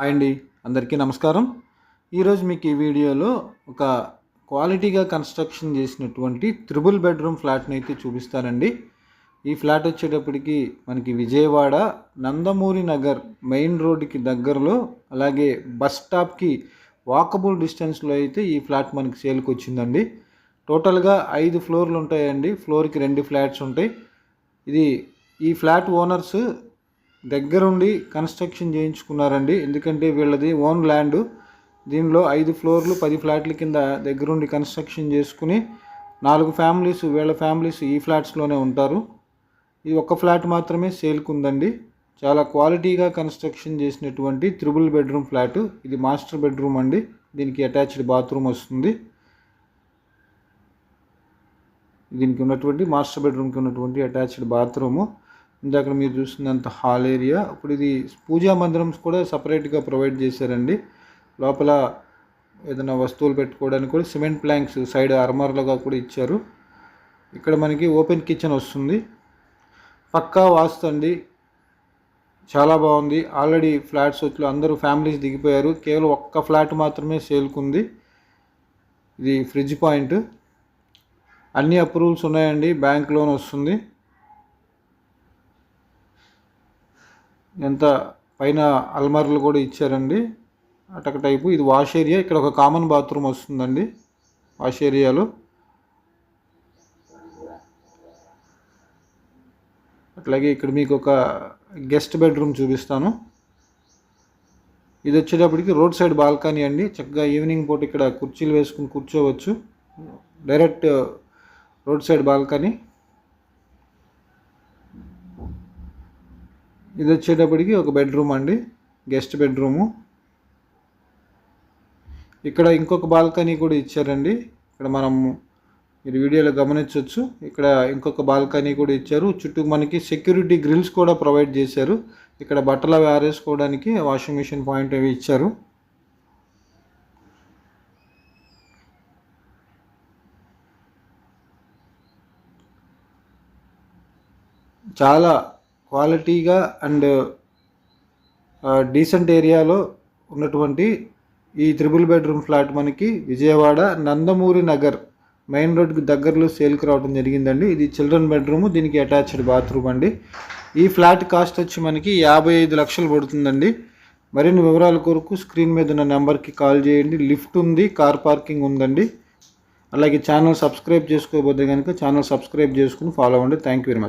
Hi అండి అందరికీ నమస్కారం. ఈరోజు మీకు ఈ వీడియోలో ఒక క్వాలిటీగా కన్స్ట్రక్షన్ చేసినటువంటి త్రిబుల్ బెడ్రూమ్ ఫ్లాట్ని అయితే చూపిస్తానండి. ఈ ఫ్లాట్ వచ్చేటప్పటికి మనకి విజయవాడ నందమూరి నగర్ మెయిన్ రోడ్డుకి దగ్గరలో అలాగే బస్ స్టాప్కి వాకబుల్ డిస్టెన్స్లో అయితే ఈ ఫ్లాట్ మనకి సేల్కి వచ్చిందండి. టోటల్గా ఐదు ఫ్లోర్లు ఉంటాయండి. ఫ్లోర్కి రెండు ఫ్లాట్స్ ఉంటాయి. ఇది ఈ ఫ్లాట్ ఓనర్స్ దగ్గరుండి కన్స్ట్రక్షన్ చేయించుకున్నారండి. ఎందుకంటే వీళ్ళది ఓన్ ల్యాండ్. దీనిలో ఐదు ఫ్లోర్లు పది ఫ్లాట్ల కింద దగ్గరుండి కన్స్ట్రక్షన్ చేసుకుని నాలుగు ఫ్యామిలీస్ వీళ్ళ ఫ్యామిలీస్ ఈ ఫ్లాట్స్లోనే ఉంటారు. ఇది ఒక ఫ్లాట్ మాత్రమే సేల్కు ఉందండి చాలా క్వాలిటీగా కన్స్ట్రక్షన్ చేసినటువంటి త్రిబుల్ బెడ్రూమ్ ఫ్లాట్. ఇది మాస్టర్ బెడ్రూమ్ అండి. దీనికి అటాచ్డ్ బాత్రూమ్ వస్తుంది. దీనికి ఉన్నటువంటి మాస్టర్ బెడ్రూమ్కి ఉన్నటువంటి అటాచ్డ్ బాత్రూము. ఇందాక మీరు చూసినంత హాల్ ఏరియా. ఇప్పుడు ఇది పూజా మందిరం కూడా సపరేట్గా ప్రొవైడ్ చేశారండి. లోపల ఏదైనా వస్తువులు పెట్టుకోవడానికి కూడా సిమెంట్ ప్లాంక్స్ సైడ్ అర్మర్లుగా కూడా ఇచ్చారు. ఇక్కడ మనకి ఓపెన్ కిచెన్ వస్తుంది. పక్కా వాస్తు అండి. చాలా బాగుంది. ఆల్రెడీ ఫ్లాట్స్ వచ్చి అందరూ ఫ్యామిలీస్ దిగిపోయారు. కేవలం ఒక్క ఫ్లాట్ మాత్రమే సేల్కుంది. ఇది ఫ్రిడ్జ్ పాయింట్. అన్ని అప్రూవల్స్ ఉన్నాయండి. బ్యాంక్ లోన్ వస్తుంది. ఎంత పైన అల్మార్లు కూడా ఇచ్చారండి. అటక టైపు. ఇది వాష్ ఏరియా. ఇక్కడ ఒక కామన్ బాత్రూమ్ వస్తుందండి వాష్ ఏరియాలో. అట్లాగే ఇక్కడ మీకు ఒక గెస్ట్ బెడ్రూమ్ చూపిస్తాను. ఇది వచ్చేటప్పటికి రోడ్ సైడ్ బాల్కనీ అండి. చక్కగా ఈవినింగ్ పూట ఇక్కడ కుర్చీలు వేసుకుని కూర్చోవచ్చు. Direct road side balcony. ఇది వచ్చేటప్పటికి ఒక బెడ్రూమ్ అండి గెస్ట్ బెడ్రూము. ఇక్కడ ఇంకొక బాల్కనీ కూడా ఇచ్చారండి ఇక్కడ మనము మీరు వీడియోలో గమనించవచ్చు ఇక్కడ ఇంకొక బాల్కనీ కూడా ఇచ్చారు. చుట్టూ మనకి సెక్యూరిటీ గ్రిల్స్ కూడా ప్రొవైడ్ చేశారు. ఇక్కడ బట్టలు అవి ఆరేసుకోవడానికి వాషింగ్ మిషన్ పాయింట్ అవి ఇచ్చారు. చాలా క్వాలిటీగా అండ్ డీసెంట్ ఏరియాలో ఉన్నటువంటి ఈ త్రిబుల్ బెడ్రూమ్ ఫ్లాట్ మనకి విజయవాడ నందమూరి నగర్ మెయిన్ రోడ్కి దగ్గరలో సేల్కి రావడం జరిగిందండి. ఇది చిల్డ్రన్ బెడ్రూమ్ దీనికి అటాచ్డ్ బాత్రూమ్ అండి. ఈ ఫ్లాట్ కాస్ట్ వచ్చి మనకి యాభై ఐదు లక్షలు పడుతుందండి. మరిన్ని వివరాల కొరకు స్క్రీన్ మీద ఉన్న నెంబర్కి కాల్ చేయండి. లిఫ్ట్ ఉంది కార్ పార్కింగ్ ఉందండి. అలాగే ఛానల్ సబ్స్క్రైబ్ చేసుకోబోతే కనుక ఛానల్ సబ్స్క్రైబ్ చేసుకుని ఫాలో అవ్వండి. Thank you very much.